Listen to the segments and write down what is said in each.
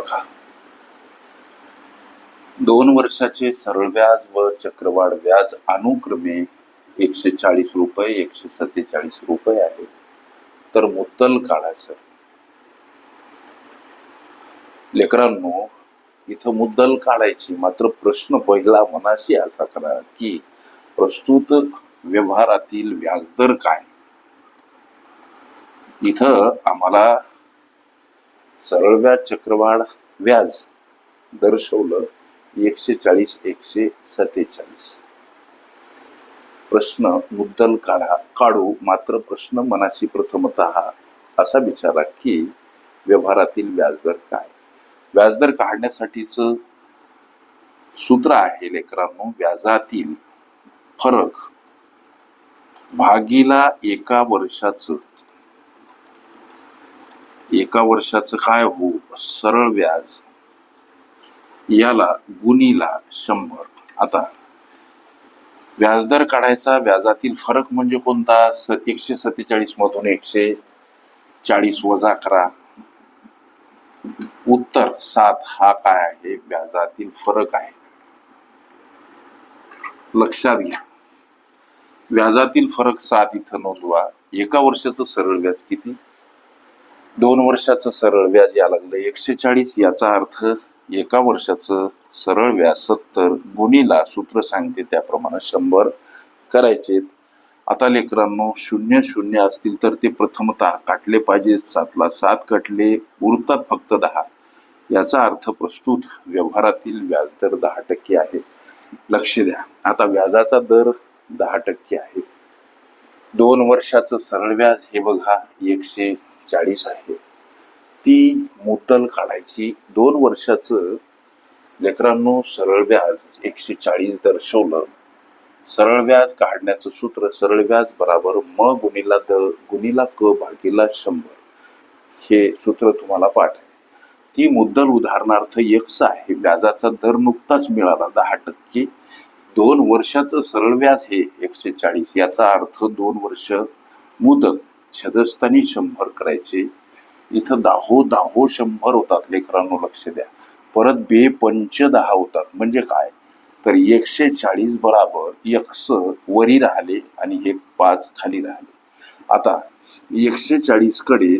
बघा. दोन वर्षाचे सरळ व्याज व चक्रवाढ व्याज अनुक्रमे एकशे चाळीस रुपये एकशे सत्तेचाळीस रुपये आहे. तर मुद्दल काढा सर? लेकरांनो इथं मुद्दल काढायची मात्र प्रश्न पहिला मनाशी असा करा की प्रस्तुत व्यवहारातील व्याजदर काय? इथं आम्हाला सरळ व्याज चक्रवाढ व्याज दर्शवलं एकशे चाळीस एकशे सत्तेचाळीस. प्रश्न मुद्दल काढा काढू मात्र प्रश्न मनाशी प्रथमत असा विचारा की व्यवहारातील व्याजदर काय? व्याजदर काढण्यासाठीच सूत्र आहे लेकरांनो व्याजातील फरक. भागीला एका वर्षाचं एका वर्षाचं काय हो? सरळ व्याज. याला गुणीला शंभर. आता व्याजदर काढायचा व्याजातील फरक म्हणजे कोणता? स- एकशे सत्तेचाळीस मधून एकशे चाळीस वजा करा. उत्तर सात हा काय आहे? व्याजातील फरक आहे. लक्षात घ्या. व्याजातील फरक सात इथं नोंदवा. एका वर्षाचं सरळ व्याज किती? दोन वर्षाचं सरळ व्याज या लागलं. एकशे चाळीस याचा अर्थ एका वर्षाचं सरळ व्याज सत्तर गुणीला सूत्र सांगते त्याप्रमाणे शंभर करायचे. आता लेकरांनो शून्य शून्य असतील तर ते प्रथमतः काटले पाहिजे. सातला सात कटले उरतात फक्त दहा. याचा अर्थ प्रस्तुत व्यवहारातील व्याजदर दहा टक्के आहे. लक्ष द्या. आता व्याजाचा दर दहा टक्के आहे. दोन वर्षाचं सरळ व्याज हे बघा एकशे चाळीस आहे. ती मुद्दल काढायची दोन वर्षाचं लेकरांनो सरळ व्याज एकशे चाळीस दर्शवलं. सरळ व्याज काढण्याचं सूत्र सरळ व्याज बराबर म गुणीला द गुणीला क भागीला शंभर. हे सूत्र तुम्हाला पाठ आहे. ती मुद्दल उदाहरणार्थ एक्स आहे. व्याजाचा दर नुकताच मिळाला दहा टक्के. दोन वर्षाचं सरळ व्याज हे एकशे चाळीस याचा अर्थ दोन वर्ष मुदत. छदस्थानी शंभर करायचे. इथं दाहो दाहो शंभर होतात लेकरांनो लक्ष द्या. परत बे पंच दहा होतात. म्हणजे काय? तर एकशे चाळीस बराबर एकस वरी राहिले आणि हे पाच खाली राहिले. आता एकशे चाळीसकडे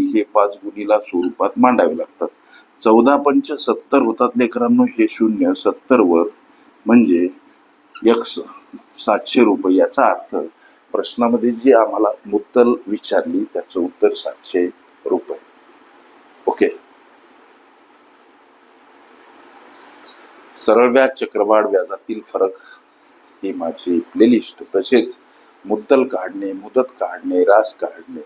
हे पाच गुणीला स्वरूपात मांडावे लागतात. चौदा पंच सत्तर होतात लेकरांनो हे शून्य सत्तर वर. म्हणजे यक्ष सातशे रुपये याचा अर्थ प्रश्नामध्ये जी आम्हाला मुद्दल विचारली त्याचं उत्तर सातशे रुपये. ओके? सरळ व्याज चक्रवाढ व्याजातील फरक ही माझी प्लेलिस्ट तसेच मुद्दल काढणे मुदत काढणे रास काढणे.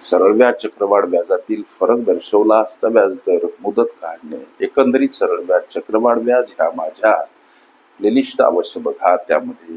सरळ व्याज चक्रवाढ व्याजातील फरक दर्शवला असता व्याजदर मुदत काढणे एकंदरीत सरळ व्याज चक्रवाढ व्याज ह्या माझ्या प्लेलिस्ट अवश्य बघा. त्यामध्ये